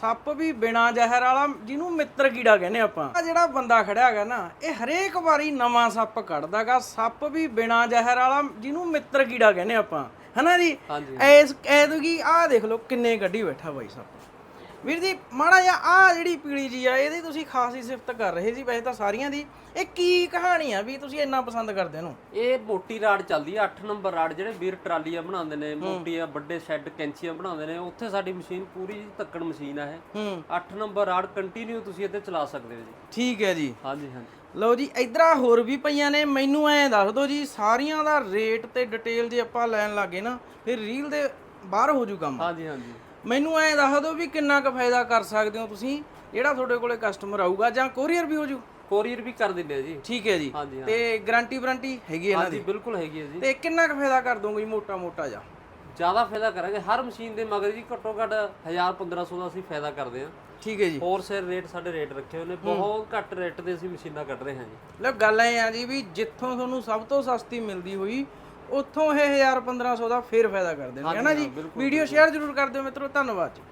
ਸੱਪ ਵੀ ਬਿਨਾ ਜ਼ਹਿਰ ਵਾਲਾ ਜਿਹਨੂੰ ਮਿੱਤਰ ਕੀੜਾ ਕਹਿੰਦੇ ਆਪਾਂ। ਆ ਜਿਹੜਾ ਬੰਦਾ ਖੜਿਆ ਹੈਗਾ ਨਾ ਇਹ ਹਰੇਕ ਵਾਰੀ ਨਵਾਂ ਸੱਪ ਕੱਢਦਾਗਾ ਸੱਪ ਵੀ ਬਿਨਾ ਜ਼ਹਿਰ ਵਾਲਾ ਜਿਹਨੂੰ ਮਿੱਤਰ ਕੀੜਾ ਕਹਿੰਦੇ ਆਪਾਂ। ਹਨਾ ਜੀ? ਐਸ ਐਦਗੀ ਆਹ ਦੇਖ ਲਓ ਕਿੰਨੇ ਗੱਡੀ ਬੈਠਾ ਬਾਈ ਸੱਪ। ਵੀਰ ਜੀ ਮਾੜਾ ਜਿਹਾ ਆ ਜਿਹੜੀ ਪੀਲੀ ਜੀ ਆ ਇਹਦੀ ਤੁਸੀਂ ਖਾਸੀ ਸਿਫਤ ਕਰ ਰਹੇ ਸੀ ਵੈਸੇ ਤਾਂ ਸਾਰੀਆਂ ਦੀ। ਇਹ ਕੀ ਕਹਾਣੀ ਆ ਵੀ ਤੁਸੀਂ ਇੰਨਾ ਪਸੰਦ ਕਰਦੇ ਇਹਨੂੰ? ਇਹ ਮੋਟੀ ਰਾਡ ਚੱਲਦੀ ਆ 8 ਨੰਬਰ ਰਾਡ ਜਿਹੜੇ ਵੀਰ ਟਰਾਲੀਆਂ ਬਣਾਉਂਦੇ ਨੇ ਮੋਟੀਆਂ ਵੱਡੇ ਸ਼ੈੱਡ ਕੈਂਚੀਆਂ ਬਣਾਉਂਦੇ ਨੇ ਉੱਥੇ ਸਾਡੀ ਮਸ਼ੀਨ ਪੂਰੀ ਜੀ ਧੱਕਣ ਮਸ਼ੀਨ ਆ ਇਹ। ਹੂੰ। 8 ਨੰਬਰ ਰਾਡ ਕੰਟੀਨਿਊ ਤੁਸੀਂ ਇੱਥੇ ਚਲਾ ਸਕਦੇ ਹੋ ਜੀ। ਠੀਕ ਹੈ ਜੀ। ਹਾਂਜੀ ਹਾਂਜੀ। ਲਓ ਜੀ ਇਧਰਾਂ ਹੋਰ ਵੀ ਪਈਆਂ ਨੇ ਮੈਨੂੰ ਐਂ ਦੱਸ ਦਿਓ ਜੀ ਸਾਰੀਆਂ ਦਾ ਰੇਟ ਤੇ ਡਿਟੇਲ ਜੇ ਆਪਾਂ ਲੈਣ ਲੱਗੇ ਨਾ ਫਿਰ ਰੀਲ ਦੇ ਬਾਹਰ ਹੋ ਜੂ ਕੰਮ। ਹਾਂਜੀ ਹਾਂਜੀ। ਮੈਨੂੰ ਐਂ ਦੱਸ ਦਿਓ ਵੀ ਕਿੰਨਾ ਕੁ ਫਾਇਦਾ ਕਰ ਸਕਦੇ ਹੋ ਤੁਸੀਂ ਜਿਹੜਾ ਤੁਹਾਡੇ ਕੋਲੇ ਕਸਟਮਰ ਆਊਗਾ ਜਾਂ ਕੋਰੀਅਰ ਵੀ ਹੋ ਜੂ? ਕੋਰੀਅਰ ਵੀ ਕਰ ਦਿੰਦੇ ਆ ਜੀ। ਠੀਕ ਹੈ ਜੀ। ਹਾਂਜੀ ਹਾਂ ਤੇ ਗਾਰੰਟੀ ਵਾਰੰਟੀ ਹੈਗੀ ਇਹਨਾਂ ਹਾਂਜੀ ਦੀ? ਬਿਲਕੁਲ ਹੈਗੀ ਹੈ ਜੀ। ਤੇ ਕਿੰਨਾ ਕੁ ਫਾਇਦਾ ਕਰ ਦੋਗੇ ਮੋਟਾ ਮੋਟਾ ਜਾ? ਜ਼ਿਆਦਾ ਫਾਇਦਾ ਕਰਾਂਗੇ ਹਰ ਮਸ਼ੀਨ ਦੇ ਮਗਰ ਜੀ ਘੱਟੋ ਘੱਟ 1000 1500 ਦਾ ਅਸੀਂ ਫਾਇਦਾ ਕਰਦੇ ਹਾਂ। ਠੀਕ ਹੈ ਜੀ। ਹੋਲਸੇਲ ਰੇਟ ਸਾਡੇ ਰੇਟ ਰੱਖੇ ਹੋਏ ਨੇ ਬਹੁਤ ਘੱਟ ਰੇਟ ਤੇ ਅਸੀਂ ਮਸ਼ੀਨਾਂ ਕੱਢ ਰਹੇ ਹਾਂ ਜੀ। ਲਓ ਗੱਲ ਐ ਆ ਜੀ ਵੀ ਜਿੱਥੋਂ ਤੁਹਾਨੂੰ ਸਭ ਤੋਂ ਸਸਤੀ ਮਿਲਦੀ ਹੋਈ ਉੱਥੋਂ ਇਹ 1000 1500 ਦਾ ਫੇਰ ਫਾਇਦਾ ਕਰ ਦੇਣਗੇ ਹੈ ਨਾ ਜੀ? ਵੀਡੀਓ ਸ਼ੇਅਰ ਜ਼ਰੂਰ ਕਰ ਦਿਓ ਮਿੱਤਰੋ ਧੰਨਵਾਦ ਜੀ।